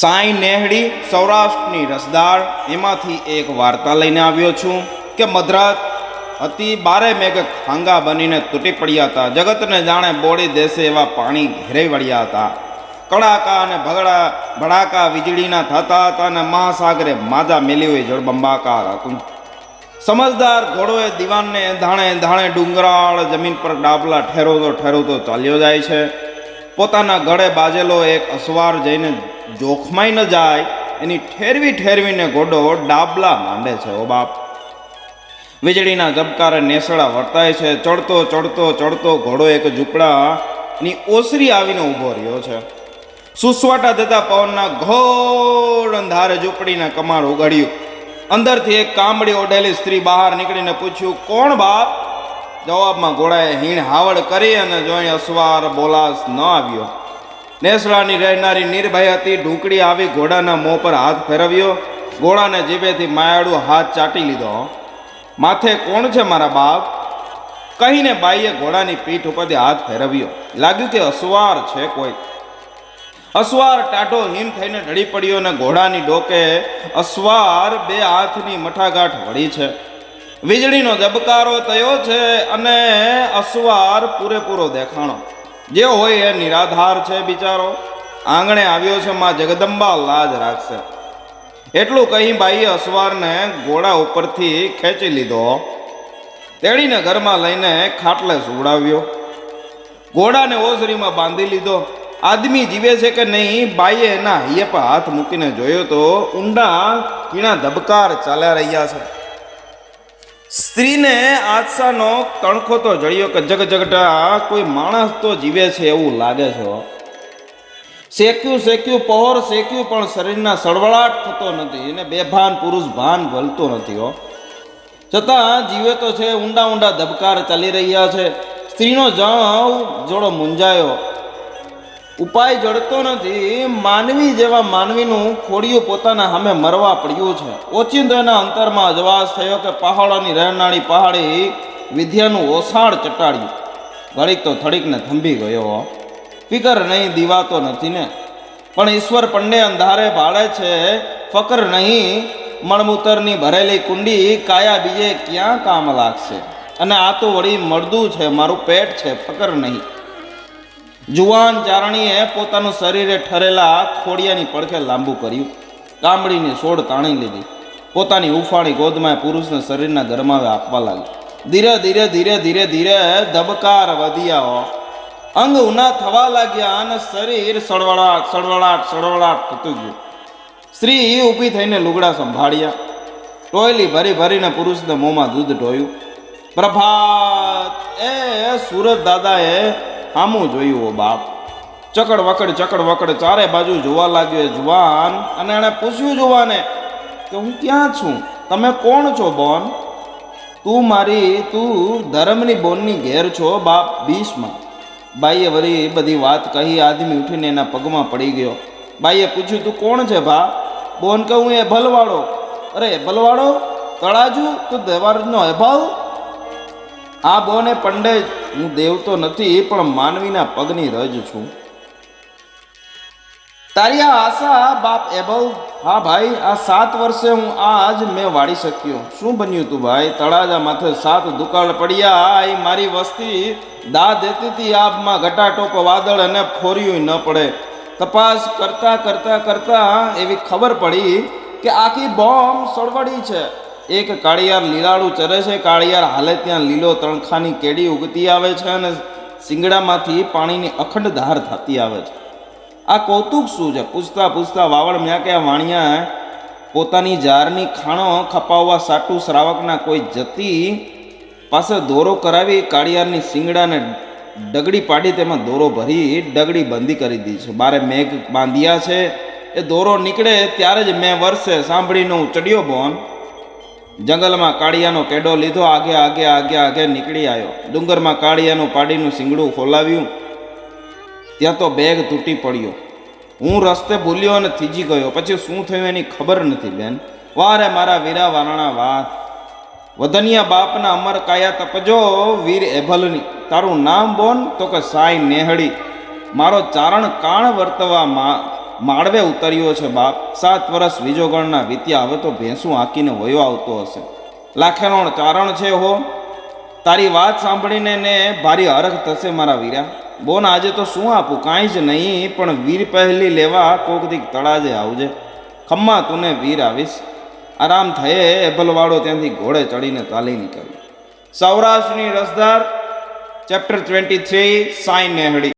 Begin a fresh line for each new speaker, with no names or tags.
સાંઈ નેહડી સૌરાષ્ટ્રની રસદાળ એમાંથી એક વાર્તા લઈને આવ્યો છું કે મધરાત અતિ બારે મેઘ ખાંગા બનીને તૂટી પડ્યા હતા. જગતને જાણે બોળી દેશે એવા પાણી ઘેરાઈ વળ્યા હતા. કડાકા અને ભગડા, ભડાકા વીજળીના થતા હતા અને મહાસાગરે માજા મેલી હોય જળબંબાકાર હતું. સમજદાર ઘોડોએ દીવાનને ધાણે ધાણે ડુંગરાળ જમીન પર ડાબલા ઠેરવતો ઠેરવતો ચાલ્યો જાય છે. પોતાના ગળે બાજેલો એક અસવાર જઈને જોખમાઈ ન જાય, એની ઠેરવી ઠેરવીને ઘોડો ડાબલા માંડે છે, ઓ બાપ. વીજળીના ઝબકારે નેસડા વર્તાય છે, ચડતો ચડતો ચડતો ઘોડો એક ઝૂંપડાની ઓસરી આવીને ઊભો રહ્યો છે. સુસવાટા દેતા પવનના ઘોર અંધારે ઝૂંપડીના કમાર ઉગાડ્યું. અંદરથી એક કામડી ઓઢેલી સ્ત્રી બહાર નીકળીને પૂછ્યું, કોણ બાપ? જવાબમાં ઘોડાએ હીણ હાવડ કરી અને જોઈ અસવાર બોલાસ ન આવ્યો. નેસડાની રહેનારી નિર્ભય હતી, ઢૂંકડી આવી ઘોડાના મોં પર હાથ ફેરવ્યો. ઘોડાને જીભેથી માયાળુ હાથ ચાટી લીધો. માથે કોણ છે મારા બાપ? કહીને બાઈએ ઘોડાની પીઠ ઉપરથી હાથ ફેરવ્યો. લાગ્યું કે અસવાર છે કોઈ. અસવાર ટાઢો હિમ થઈને ઢળી પડ્યો અને ઘોડાની ડોકે, અસવાર બે હાથની મઠાગાંઠ વળી છે. વીજળીનો ધબકારો થયો છે અને અસવાર પૂરેપૂરો દેખાણો. જે હોય એ નિરાધાર છે બિચારો. આંગણે આવ્યો છે માં જગદંબા, લાજ રાખશે. એટલું કહી બાઈએ અસવારને ઘોડા ઉપરથી ખેંચી લીધો. તેડીને ઘરમાં લઈને ખાટલે સુવડાવ્યો ઘોડાને ઓસરીમાં બાંધી લીધો. આદમી જીવે છે કે નહીં, બાઈએ એના હૈયે પર હાથ મૂકીને જોયો તો ઊંડા, કીણા ધબકાર ચાલ્યા રહ્યા છે. સ્ત્રીને આદસાનો તણખો તો જળ્યો કે જગજગટા કોઈ માણસ તો જીવે છે એવું લાગે છે. શેક્યું શેક્યું, પહોર શેક્યું, પણ શરીરના સળવળાટ થતો નથી અને બેભાન પુરુષ ભાન ભલતો નથી હો. છતાં જીવે તો છે, ઊંડા ઊંડા ધબકાર ચાલી રહ્યા છે. સ્ત્રીનો જવ, જોડો મૂંઝાયો. ઉપાય જડતો નથી. માનવી જેવા માનવીનું ખોડિયું પોતાના સામે મરવા પડ્યું છે. ઓચિંતો એના અંતરમાં અજવાસ થયો કે પહાડોની રહેનાળી પહાડી વિદ્યાનું ઓસાળ ચટાડ્યું. ઘડીક તો થડીકને થંભી ગયો. ફિકર નહીં દીવાતો નથી ને. પણ ઈશ્વર પંડે અંધારે ભાળે છે. ફકર નહીં, મણમૂતરની ભરેલી કુંડી કાયા બીજે ક્યાં કામ લાગશે? અને આ તો વળી મળદું છે, મારું પેટ છે, ફકર નહીં. જુવાન ચારણીએ પોતાનું શરીરે ઠરેલા ખોડિયાની પડખે લાંબુ કર્યું. કામડીની સોડ તાણી લીધી. પોતાની ઉફાણી ગોદમાં પુરુષને શરીરના ગરમાવે આપવા લાગી ધીરે ધીરે ધીરે ધીરે ધીરે ધબકાર વધ્યા. અંગ ઉના થવા લાગ્યા અને શરીર સળવળાટ સળવળાટ સળવળાટ થતું ગયું. સ્ત્રી ઊભી થઈને લુગડા સંભાળ્યા. ટોયલી ભરી ભરીને પુરુષને મોંમાં દૂધ ઢોયું. પ્રભાત, એ સુરત દાદાએ સામું જોયું ઓ બાપ. ચકડ વકડ ચકડ વકડ, ચારે બાજુ જોવા લાગ્યો, જુવાન. અને એણે પૂછ્યું જુવાને કે હું ક્યાં છું? તમે કોણ છો બોન? તું મારી, તું ધર્મની બોનની ઘેર છો બાપ બીસમાં બાઈએ વળી બધી વાત કહી, આદમી ઉઠીને એના પગમાં પડી ગયો. બાઈએ પૂછ્યું, તું કોણ છે ભા? બોન કે હું એ ભલવાડો અરે ભલવાળો? તળાજુ? તું દેવારનો અભાવ આ બોને પંડે હું દેવ તો નથી, પણ માનવીના પગની રજ છું. તારી આ આશા, બાપ એભવ. હા ભાઈ, આ સાત વર્ષે હું આજ મેં વાળી શક્યો. શું બન્યું તું ભાઈ? તળાજા માથે સાત દુકાળ પડ્યા. એ મારી વસ્તી. દા દેતી હતી આબમાં ઘટાટોપ, વાદળ અને ફોર્યું ન પડે. તપાસ કરતા કરતા કરતા એવી ખબર પડી કે આખી બોમ્બ સળવડી છે. એક કાળિયાર લીલાળું ચરે છે. કાળિયાર હાલે ત્યાં લીલો તણખાની કેડી ઉગતી આવે છે અને સિંગડામાંથી પાણીની અખંડ ધાર થતી આવે છે. આ કૌતુક શું છે? પૂછતા પૂછતા વાવડ મ્યાક્યા વાણિયા પોતાની જારની ખાણો ખપાવવા સાટુ શ્રાવકના કોઈ જતી પાસે દોરો કરાવી કાળિયારની સિંગડાને ડગડી પાડી તેમાં દોરો ભરી ડગડી બંધી કરી દીધી છે. બારે મેઘ બાંધ્યા છે. એ દોરો નીકળે ત્યારે જ મેં વર્ષે સાંભળીનો ચડ્યો બોન. જંગલમાં કાળિયાનો કેડો લીધો, આગે આગે આગે આગે નીકળી આવ્યો. ડુંગરમાં કાળિયાનું પાડીનું સિંગડું ખોલાવ્યું. ત્યાં તો બેગ તૂટી પડ્યો. હું રસ્તે ભૂલ્યો અને થીજી ગયો. પછી શું થયું એની ખબર નથી, બેન. વારે મારા વીરા વારણા વાત વધનિયા બાપના અમર કાયા તપજો, વીર એભલની. તારું નામ બોન તો કે સાઈ નેહડી મારો ચારણ કાણ વર્તવા મા માળવે ઉતર્યો છે બાપ. સાત વર્ષ વીજોગણના વીત્યા હવે તો ભેંસું હાંકીને વયો આવતો હશે. લાખેરોણ ચારણ છે હો. તારી વાત સાંભળીને ને ભારી હરખ થશે મારા વીરા બોન, આજે તો શું આપું? કાંઈ જ નહીં, પણ વીર પહેલી લેવા કોક દીક તળાજે આવજે. ખમ્મા તુને વીર આવીશ. આરામ થયે એભલવાળો ત્યાંથી ઘોડે ચડીને ચાલી નીકળ્યો. સૌરાષ્ટ્રની રસદાર ચેપ્ટર ટ્વેન્ટી થ્રી, સાઈ નેહડી.